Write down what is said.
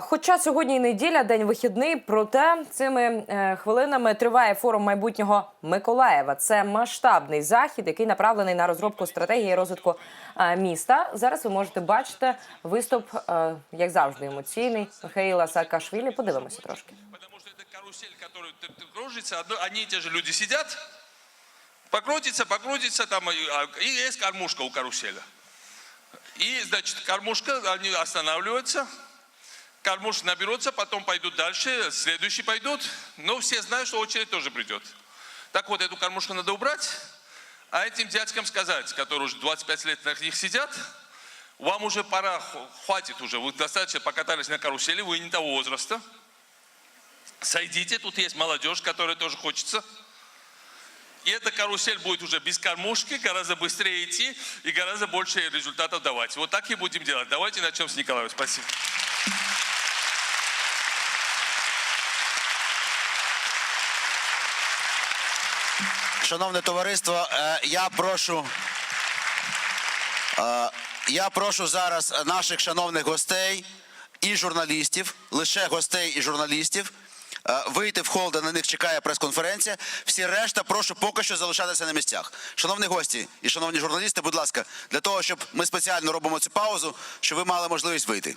Хоча сьогодні і неділя, день вихідний, проте цими е, хвилинами триває форум майбутнього Миколаєва. Це масштабний захід, який направлений на розробку стратегії розвитку е, міста. Зараз ви можете бачити виступ, е, як завжди, емоційний Михаїла Саакашвілі. Подивимося трошки. Потому что это карусель, которая т- т- кружится, одно- одни и те же люди сидят, покрутится, покрутится, там, и есть кормушка у каруселя. И, значит, кормушка, они останавливаются, кормушка наберется, потом пойдут дальше, следующие пойдут, но все знают, что очередь тоже придет. Так вот, эту кормушку надо убрать, а этим дядькам сказать, которые уже 25 лет на них сидят, вам уже пора, хватит уже, вы достаточно покатались на карусели, вы не того возраста, Сойдите, тут есть молодежь, которая тоже хочется. И эта карусель будет уже без кормушки, гораздо быстрее идти и гораздо больше результатов давать. Вот так и будем делать. Давайте начнем с Николая. Спасибо. Шановне товариство, е, я прошу. е, Я прошу зараз наших шановних гостей і журналістів, лише гостей і журналістів, е, вийти в хол, де на них чекає прес-конференція. Всі решта, прошу поки що залишатися на місцях. Шановні гості і шановні журналісти, будь ласка, для того, щоб ми спеціально робимо цю паузу, щоб ви мали можливість вийти.